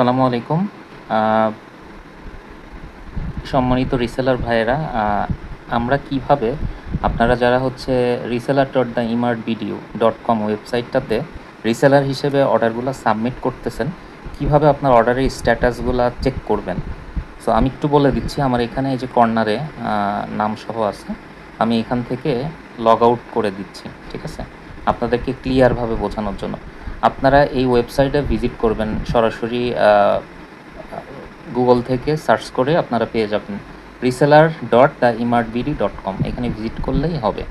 আসসালামু আলাইকুম। সম্মানিত রিসেলার ভাইয়েরা আমরা কীভাবে আপনারা যারা হচ্ছে reseller dot the emart video dot com ওয়েবসাইটটাতে reseller হিসেবে অর্ডারগুলো সাবমিট করতেছেন, কীভাবে আপনার অর্ডারের স্ট্যাটাসগুলো চেক করবেন? সো আমি একটু বলে দিচ্ছি, আমার এখানে এই যে কর্নারে নাম সহ আছে, আমি এখান থেকে লগ আউট করে দিচ্ছি, ঠিক আছে? আপনাদেরকে ক্লিয়ারভাবে বোঝানোর জন্য। আপনারা এই ওয়েবসাইটে ভিজিট করবেন। সরাসরি গুগল থেকে সার্চ করে আপনারা পেয়ে যাবেন। Reseller dot the emart BD dot com এখানে ভিজিট করলেই হবে।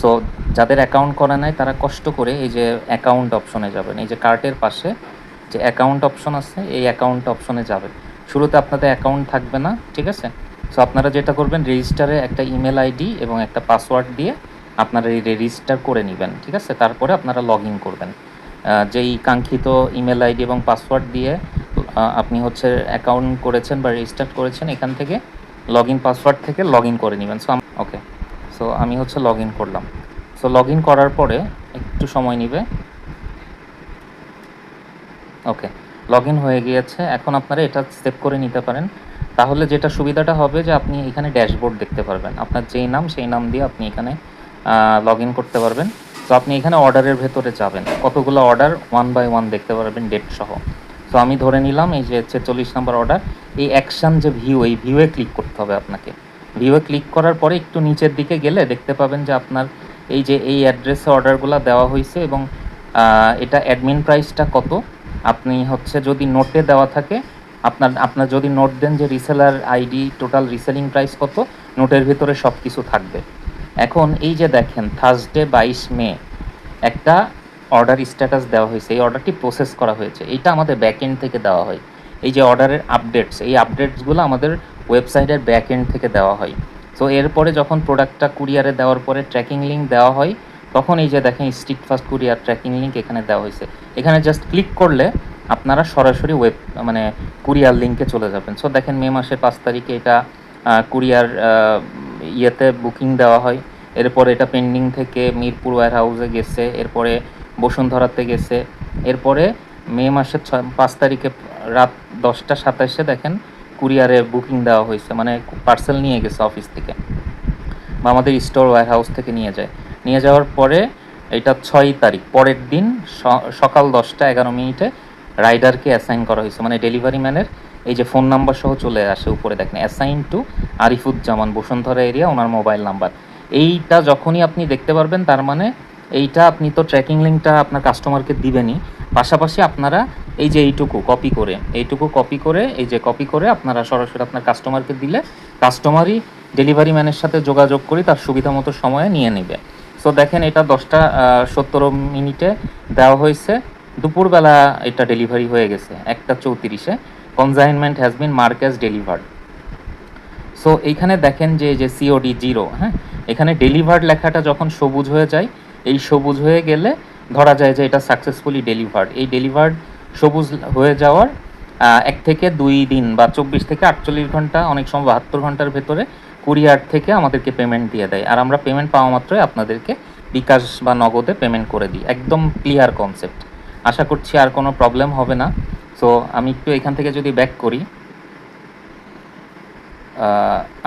সো যাদের অ্যাকাউন্ট করা নাই, তারা কষ্ট করে এই যে অ্যাকাউন্ট অপশনে যাবেন। এই যে কার্টের পাশে যে অ্যাকাউন্ট অপশন আছে, এই অ্যাকাউন্ট অপশনে যাবেন। শুরুতে আপনাদের অ্যাকাউন্ট থাকবে না, ঠিক আছে? সো আপনারা যেটা করবেন রেজিস্টারে একটা ইমেল আইডি এবং একটা পাসওয়ার্ড দিয়ে আপনারা রেজিস্টার করে নেবেন, ঠিক আছে? তারপরে আপনারা লগ করবেন। যেই কাঙ্ক্ষিত ইমেল আইডি এবং পাসওয়ার্ড দিয়ে আপনি হচ্ছে অ্যাকাউন্ট করেছেন বা রেজিস্টার করেছেন, এখান থেকে লগ ইন পাসওয়ার্ড থেকে লগ ইন করে নেবেন। সো ওকে সো আমি হচ্ছে লগ ইন করলাম। সো লগ ইন করার পরে একটু সময় নেবে। ওকে লগ ইন হয়ে গিয়েছে। এখন আপনারা এটা সেভ করে নিতে পারেন। তাহলে যেটা সুবিধাটা হবে যে আপনি এখানে ড্যাশবোর্ড দেখতে পারবেন। আপনার যেই নাম, সেই নাম দিয়ে আপনি এখানে লগ ইন করতে পারবেন। তো আপনি এখানে অর্ডারের ভেতরে যাবেন। কতগুলো অর্ডার ওয়ান বাই ওয়ান দেখতে পারবেন ডেট সহ। তো আমি ধরে নিলাম এই যে ছেচল্লিশ নাম্বার অর্ডার এই অ্যাকশন যে ভিউ এই ভিউয়ে ক্লিক করতে হবে আপনাকে। ভিউয়ে ক্লিক করার পরে একটু নিচের দিকে গেলে দেখতে পাবেন যে আপনার এই যে এই অ্যাড্রেসে অর্ডারগুলো দেওয়া হয়েছে এবং এটা অ্যাডমিন প্রাইসটা কত? আপনি হচ্ছে যদি নোটে দেওয়া থাকে, আপনার আপনার যদি নোট দেন যে reseller ID total reselling price কত নোটের ভিতরে সব কিছু থাকবে। এখন এই যে দেখেন থার্সডে বাইশ মে, একটা অর্ডার স্ট্যাটাস দেওয়া হয়েছে। এই অর্ডারটি প্রসেস করা হয়েছে। এইটা আমাদের ব্যাক এন্ড থেকে দেওয়া হয়। এই যে অর্ডারের আপডেটস এই আপডেটসগুলো আমাদের ওয়েবসাইটের ব্যাক এন্ড থেকে দেওয়া হয়। তো এরপরে যখন প্রোডাক্টটা কুরিয়ারে দেওয়ার পরে ট্র্যাকিং লিঙ্ক দেওয়া হয়, তখন এই যে দেখেন Steadfast courier tracking link এখানে দেওয়া হয়েছে। এখানে জাস্ট ক্লিক করলে আপনারা সরাসরি ওয়েব মানে কুরিয়ার লিঙ্কে চলে যাবেন। সো দেখেন মে মাসের পাঁচ তারিখে এটা কুরিয়ার ইয়েতে বুকিং দেওয়া হয়। এরপর এটা পেন্ডিং থেকে মিরপুর ওয়্যার হাউসে গেছে, এরপরে বসুন্ধরাতে গেছে। এরপরে মে মাসের ছয় পাঁচ তারিখে রাত দশটা সাতাশে দেখেন কুরিয়ারে বুকিং দেওয়া হয়েছে মানে পার্সেল নিয়ে গেছে অফিস থেকে। বা আমাদের স্টোর ওয়্যার হাউস থেকে নিয়ে যায়। নিয়ে যাওয়ার পরে এটা ছয় তারিখ, পরের দিন সকাল দশটা এগারো মিনিটে রাইডারকে অ্যাসাইন করা হয়েছে মানে ডেলিভারি ম্যানের এই যে ফোন নাম্বার সহ চলে আসে, উপরে দেখেন assign to Arifuzzaman Bashundhara area owner mobile number এইটা যখনই আপনি দেখতে পারবেন, তার মানে এইটা আপনি তো ট্র্যাকিং লিঙ্কটা আপনার কাস্টমারকে দিবেনই। পাশাপাশি আপনারা এই যে এইটুকু কপি করে, এইটুকু কপি করে, এই যে কপি করে আপনারা সরাসরি আপনার কাস্টমারকে দিলে কাস্টমারই ডেলিভারি ম্যানের সাথে যোগাযোগ করে তার সুবিধা মতো সময়ে নিয়ে নেবে। সো দেখেন এটা দশটা সতেরো মিনিটে দেওয়া হয়েছে। দুপুরবেলা এটা ডেলিভারি হয়ে গেছে, একটা চৌত্রিশে। Consignment has been mark delivered so এইখানে দেখেন যে যে সিওডি জিরো হ্যাঁ? এখানে ডেলিভার্ড লেখাটা যখন সবুজ হয়ে যায়, এই সবুজ হয়ে গেলে ধরা যায় যে এটা সাকসেসফুলি ডেলিভার্ড এই ডেলিভার্ড সবুজ হয়ে যাওয়ার এক থেকে দুই দিন বা চব্বিশ থেকে আটচল্লিশ ঘণ্টা, অনেক সময় বাহাত্তর ঘণ্টার ভেতরে কুরিয়ার থেকে আমাদেরকে পেমেন্ট দিয়ে দেয়। আর আমরা পেমেন্ট পাওয়া মাত্রই আপনাদেরকে বিকাশ বা নগদে পেমেন্ট করে দিই। একদম ক্লিয়ার কনসেপ্ট আশা করছি আর কোনো প্রবলেম হবে না। সো আমি একটু এখান থেকে যদি ব্যাক করি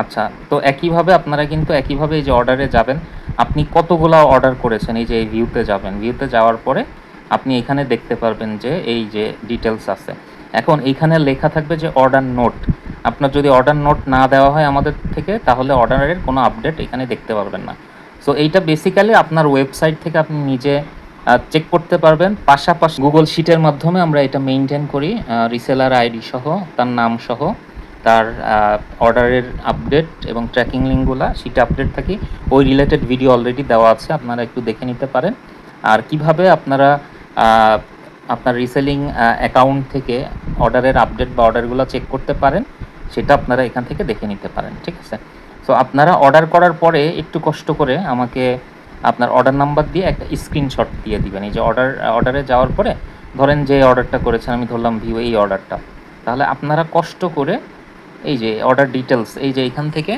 আচ্ছা তো একইভাবে আপনারা কিন্তু একইভাবে এই যে অর্ডারে যাবেন, আপনি কতগুলো অর্ডার করেছেন এই যে এই ভিউতে যাবেন? ভিউতে যাওয়ার পরে আপনি এখানে দেখতে পারবেন যে এই যে ডিটেলস আছে। এখন এইখানে লেখা থাকবে যে অর্ডার নোট আপনার যদি অর্ডার নোট না দেওয়া হয় আমাদের থেকে, তাহলে অর্ডারের কোনো আপডেট এখানে দেখতে পারবেন না। সো এইটা বেসিক্যালি আপনার ওয়েবসাইট থেকে আপনি নিজে চেক করতে পারবেন। পাশাপাশি গুগল শিটের মাধ্যমে আমরা এটা মেনটেন করি রিসেলার আইডি সহ, তার নাম সহ, তার অর্ডারের আপডেট এবং ট্র্যাকিং লিঙ্কগুলো সেটা আপডেট থাকি। ওই রিলেটেড ভিডিও অলরেডি দেওয়া আছে, আপনারা একটু দেখে নিতে পারেন। আর কীভাবে আপনারা আপনার রিসেলিং অ্যাকাউন্ট থেকে অর্ডারের আপডেট বা অর্ডারগুলো চেক করতে পারেন, সেটা আপনারা এখান থেকে দেখে নিতে পারেন, ঠিক আছে? সো আপনারা অর্ডার করার পরে একটু কষ্ট করে আমাকে আপনার অর্ডার নাম্বার দিয়ে একটা স্ক্রিনশট দিয়ে দিবেন। এই যে অর্ডার অর্ডারে যাওয়ার পরে ধরেন যে অর্ডারটা করেছেন, আমি ধরলাম ভিউ এই অর্ডারটা তাহলে আপনারা কষ্ট করে এই যে অর্ডার ডিটেলস এই যে এখান থেকে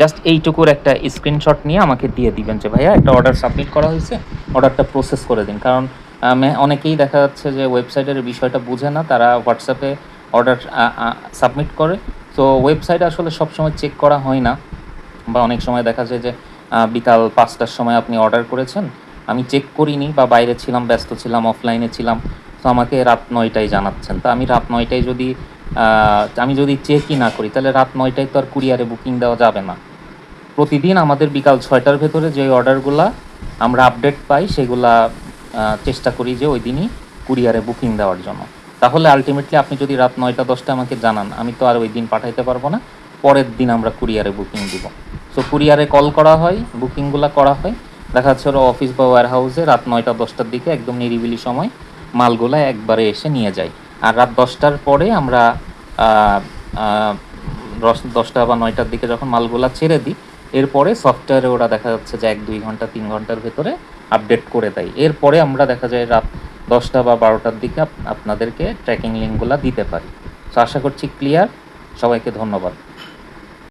জাস্ট এইটুকুর একটা স্ক্রিনশট নিয়ে আমাকে দিয়ে দিবেন যে, ভাইয়া, একটা অর্ডার সাবমিট করা হয়েছে অর্ডারটা প্রসেস করে দিন। কারণ অনেকেই দেখা যাচ্ছে যে ওয়েবসাইটের বিষয়টা বুঝে না, তারা হোয়াটসঅ্যাপে অর্ডার সাবমিট করে। তো ওয়েবসাইট আসলে সবসময় চেক করা হয় না। বা অনেক সময় দেখা যায় যে বিকাল পাঁচটার সময় আপনি অর্ডার করেছেন। আমি চেক করিনি বা বাইরে ছিলাম, ব্যস্ত ছিলাম অফলাইনে ছিলাম। তো আমাকে রাত নয়টায় জানাচ্ছেন। তো আমি রাত নয়টায় যদি আমি যদি চেকই না করি, তাহলে রাত নয়টায় তো আর কুরিয়ারে বুকিং দেওয়া যাবে না। প্রতিদিন আমাদের বিকাল ছয়টার ভেতরে যে অর্ডারগুলো আমরা আপডেট পাই, সেগুলা চেষ্টা করি যে ওই দিনই কুরিয়ারে বুকিং দেওয়ার জন্য। তাহলে আলটিমেটলি আপনি যদি রাত নয়টা দশটা আমাকে জানান, আমি তো আর ওই দিন পাঠাইতে পারব না। পরের দিন আমরা কুরিয়ারে বুকিং দিব। সো কুরিয়ারে কল করা হয়, বুকিংগুলো করা হয়। দেখা যাচ্ছে ওরা অফিস বা ওয়্যার হাউসে রাত নয়টা, দশটার দিকে একদম নিরিবিলি সময় মালগুলা একবারে এসে নিয়ে যায়। আর রাত দশটার পরে আমরা দশটা বা নয়টার দিকে যখন মালগুলা ছেড়ে দিই, এরপরে সফটওয়্যারে ওরা দেখা যাচ্ছে যে এক, দুই ঘণ্টা, তিন ঘণ্টার ভেতরে আপডেট করে দেয়। এরপরে আমরা দেখা যায় রাত দশটা বা বারোটার দিকে আপনাদেরকে ট্র্যাকিং লিঙ্কগুলো দিতে পারি। তো আশা করছি ক্লিয়ার সবাইকে ধন্যবাদ।